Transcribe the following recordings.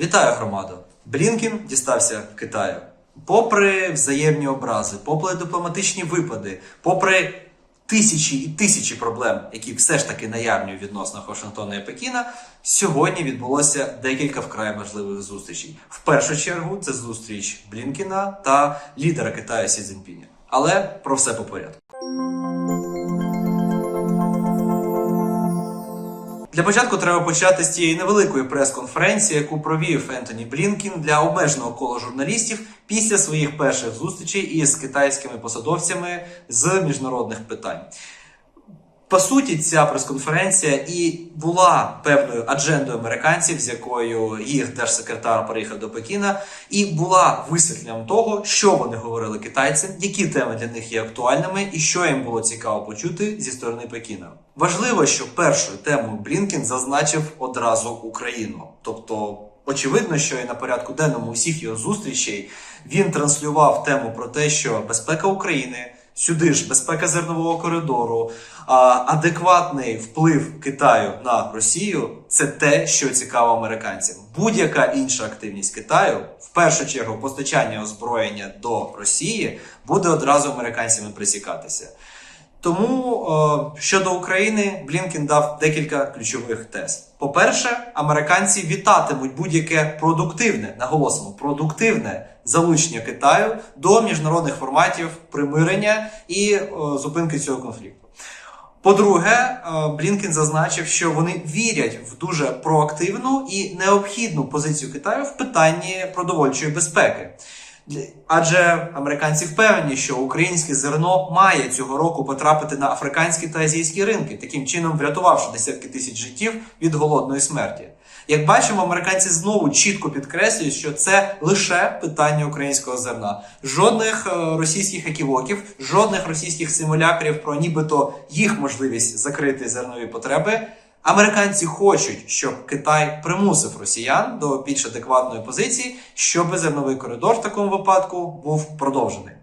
Вітаю громаду! Блінкін дістався Китаю. Попри взаємні образи, попри дипломатичні випади, попри тисячі і тисячі проблем, які все ж таки наявні у відносинах Вашингтона і Пекіна, сьогодні відбулося декілька вкрай важливих зустрічей. В першу чергу це зустріч Блінкіна та лідера Китаю Сі Цзіньпіня. Але про все по порядку. Для початку треба почати з тієї невеликої прес-конференції, яку провів Ентоні Блінкін для обмеженого кола журналістів після своїх перших зустрічей із китайськими посадовцями з міжнародних питань. По суті, ця прес-конференція і була певною аджендою американців, з якою їх держсекретар приїхав до Пекіна, і була висвітленням того, що вони говорили китайцям, які теми для них є актуальними, і що їм було цікаво почути зі сторони Пекіна. Важливо, що першою темою Блінкін зазначив одразу Україну, тобто. Очевидно, що і на порядку денному усіх його зустрічей він транслював тему про те, що безпека України, сюди ж безпека зернового коридору, адекватний вплив Китаю на Росію це те, що цікаво американцям. Будь-яка інша активність Китаю, в першу чергу, постачання озброєння до Росії, буде одразу американцями присікатися. Тому е, щодо України Блінкін дав декілька ключових тез. По-перше, американці вітатимуть будь-яке продуктивне, наголосимо, продуктивне залучення Китаю до міжнародних форматів примирення і е, зупинки цього конфлікту. По-друге, е, Блінкін зазначив, що вони вірять в дуже проактивну і необхідну позицію Китаю в питанні продовольчої безпеки. Адже американці впевнені, що українське зерно має цього року потрапити на африканські та азійські ринки, таким чином врятувавши десятки тисяч життів від голодної смерті. Як бачимо, американці знову чітко підкреслюють, що це лише питання українського зерна. Жодних е, російських еківоків, жодних російських симулякрів про нібито їх можливість закрити зернові потреби. Американці хочуть, щоб Китай примусив росіян до більш адекватної позиції, щоб зерновий коридор в такому випадку був продовжений.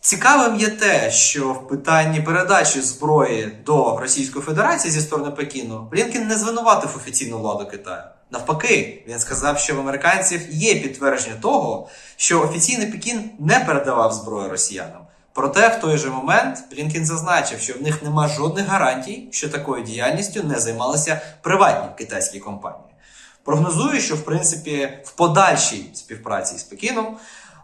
Цікавим є те, що в питанні передачі зброї до Російської Федерації зі сторони Пекіну Блінкін не звинуватив офіційну владу Китаю. Навпаки, він сказав, що в американців є підтвердження того, що офіційний Пекін не передавав зброю росіянам. Проте в той же момент Блінкін зазначив, що в них нема жодних гарантій, що такою діяльністю не займалися приватні китайські компанії. Прогнозую, що в принципі в подальшій співпраці з Пекіном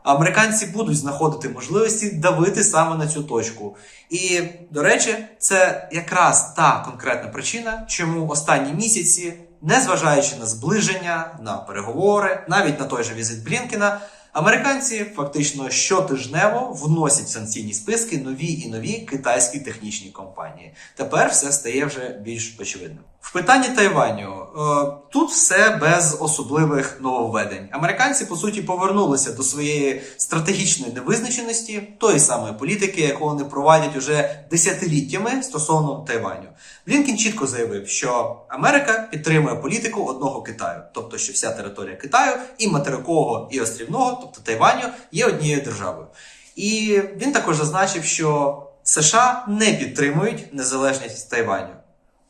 американці будуть знаходити можливості давити саме на цю точку. І, до речі, це якраз та конкретна причина, чому останні місяці, незважаючи на зближення, на переговори, навіть на той же візит Блінкіна, американці фактично щотижнево вносять в санкційні списки нові і нові китайські технічні компанії. Тепер все стає вже більш очевидним. В питанні Тайваню е, тут все без особливих нововведень. Американці по суті повернулися до своєї стратегічної невизначеності, тої самої політики, яку вони провадять уже десятиліттями стосовно Тайваню. Блінкін чітко заявив, що Америка підтримує політику одного Китаю, тобто що вся територія Китаю і материкового і острівного, тобто Тайваню, є однією державою. І він також зазначив, що США не підтримують незалежність Тайваню.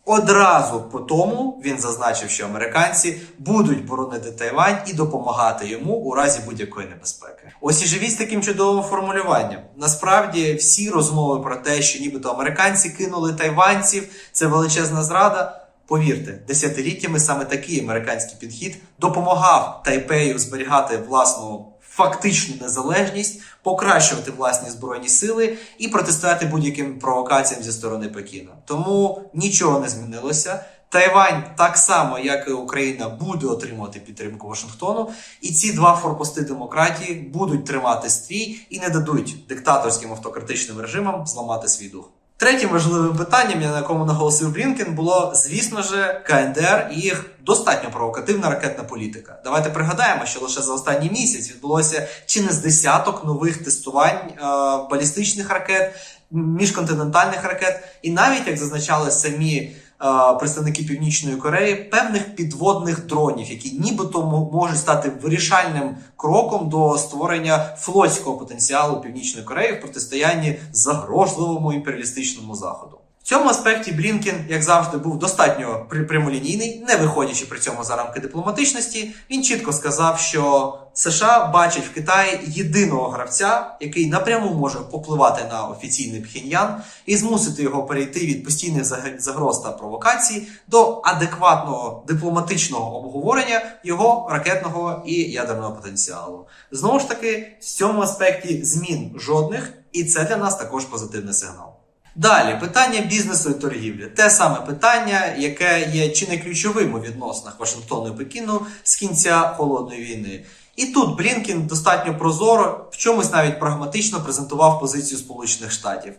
Одразу по тому він зазначив, що американці будуть боронити Тайвань і допомагати йому у разі будь-якої небезпеки. Ось і живіть з таким чудовим формулюванням. Насправді, всі розмови про те, що нібито американці кинули тайванців, це величезна зрада. Повірте, десятиліттями саме такий американський підхід допомагав Тайпею зберігати власну фактичну незалежність, покращувати власні збройні сили і протистояти будь-яким провокаціям зі сторони Пекіна. Тому нічого не змінилося. Тайвань так само, як і Україна, буде отримувати підтримку Вашингтону, і ці два форпости демократії будуть тримати стрій і не дадуть диктаторським автократичним режимам зламати свій дух. Третім важливим питанням, на якому наголосив Блінкен, було, звісно ж, КНДР і їх достатньо провокативна ракетна політика. Давайте пригадаємо, що лише за останній місяць відбулося чи не з десяток нових тестувань е, балістичних ракет, міжконтинентальних ракет, і навіть як зазначали самі представники Північної Кореї, певних підводних дронів, які нібито можуть стати вирішальним кроком до створення флотського потенціалу Північної Кореї в протистоянні загрожливому імперіалістичному заходу. Цьому аспекті Блінкен, як завжди, був достатньо прямолінійний, не виходячи при цьому за рамки дипломатичності. Він чітко сказав, що США бачать в Китаї єдиного гравця, який напряму може попливати на офіційний Пхеньян і змусити його перейти від постійних заг- загроз та провокацій до адекватного дипломатичного обговорення його ракетного і ядерного потенціалу. Знову ж таки, в цьому аспекті змін жодних, і це для нас також позитивний сигнал. Далі питання бізнесу і торгівлі. Те саме питання, яке є чи не ключовим у відносинах Вашингтону і Пекіну з кінця холодної війни. І тут Блінкін достатньо прозоро, в чомусь навіть прагматично презентував позицію Сполучених Штатів.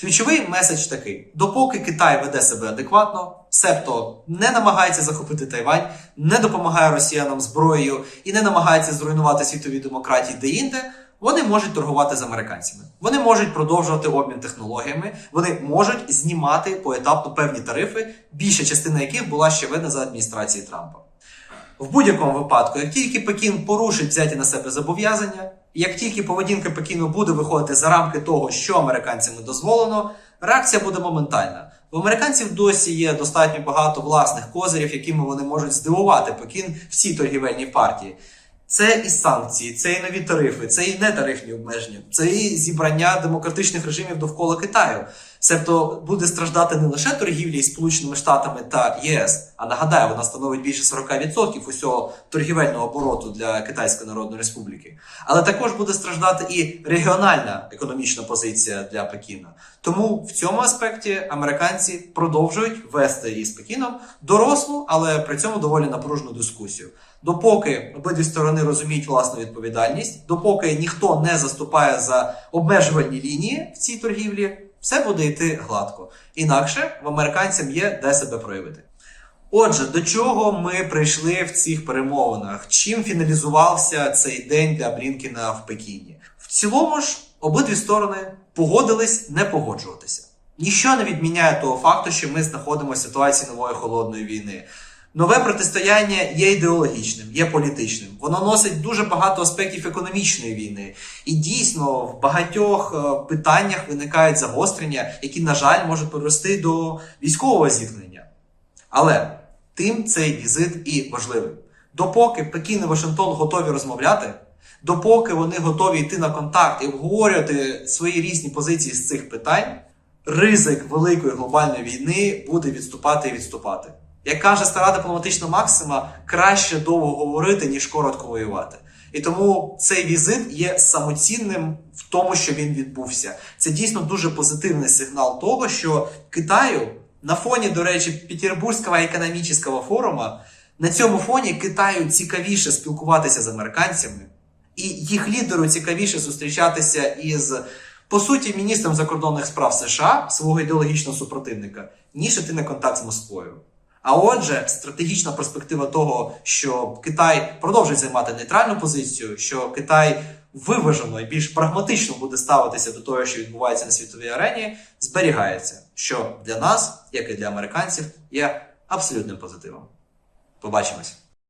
Ключовий меседж такий: допоки Китай веде себе адекватно, себто не намагається захопити Тайвань, не допомагає росіянам зброєю і не намагається зруйнувати світові демократії де-інде, вони можуть торгувати з американцями. Вони можуть продовжувати обмін технологіями, вони можуть знімати поетапно певні тарифи, більша частина яких була ще видна за адміністрації Трампа. В будь-якому випадку, як тільки Пекін порушить взяті на себе зобов'язання, як тільки поведінка Пекіну буде виходити за рамки того, що американцями дозволено, реакція буде моментальна. В американців досі є достатньо багато власних козирів, якими вони можуть здивувати Пекін в цій торгівельній партії. Це і санкції, це і нові тарифи, це і нетарифні обмеження, це і зібрання демократичних режимів довкола Китаю. Себто буде страждати не лише торгівля із Сполученими Штатами та ЄС, а нагадаю, вона становить більше 40% усього торгівельного обороту для Китайської Народної Республіки. Але також буде страждати і регіональна економічна позиція для Пекіна. Тому в цьому аспекті американці продовжують вести із Пекіном дорослу, але при цьому доволі напружену дискусію. Допоки обидві сторони розуміють власну відповідальність, допоки ніхто не заступає за обмежувальні лінії в цій торгівлі, все буде йти гладко. Інакше в американцям є де себе проявити. Отже, до чого ми прийшли в цих перемовинах? Чим фіналізувався цей день для Брінкіна в Пекіні? В цілому ж обидві сторони погодились не погоджуватися. Ніщо не відміняє того факту, що ми знаходимося в ситуації нової холодної війни. Нове протистояння є ідеологічним, є політичним. Воно носить дуже багато аспектів економічної війни. І дійсно в багатьох е, питаннях виникають загострення, які, на жаль, можуть привести до військового зіткнення. Але тим цей візит і важливий. Допоки Пекін і Вашингтон готові розмовляти, допоки вони готові йти на контакт і обговорювати свої різні позиції з цих питань, ризик великої глобальної війни буде відступати і відступати. Як каже стара дипломатична максима, краще довго говорити, ніж коротко воювати. І тому цей візит є самоцінним в тому, що він відбувся. Це дійсно дуже позитивний сигнал того, що Китаю на фоні, до речі, Петербурзького економічного форуму, на цьому фоні Китаю цікавіше спілкуватися з американцями, і їх лідеру цікавіше зустрічатися із, по суті, міністром закордонних справ США, свого ідеологічного супротивника, ніж іти на контакт з Москвою. А отже, стратегічна перспектива того, що Китай продовжить займати нейтральну позицію, що Китай виважено і більш прагматично буде ставитися до того, що відбувається на світовій арені, зберігається, що для нас, як і для американців, є абсолютним позитивом. Побачимось.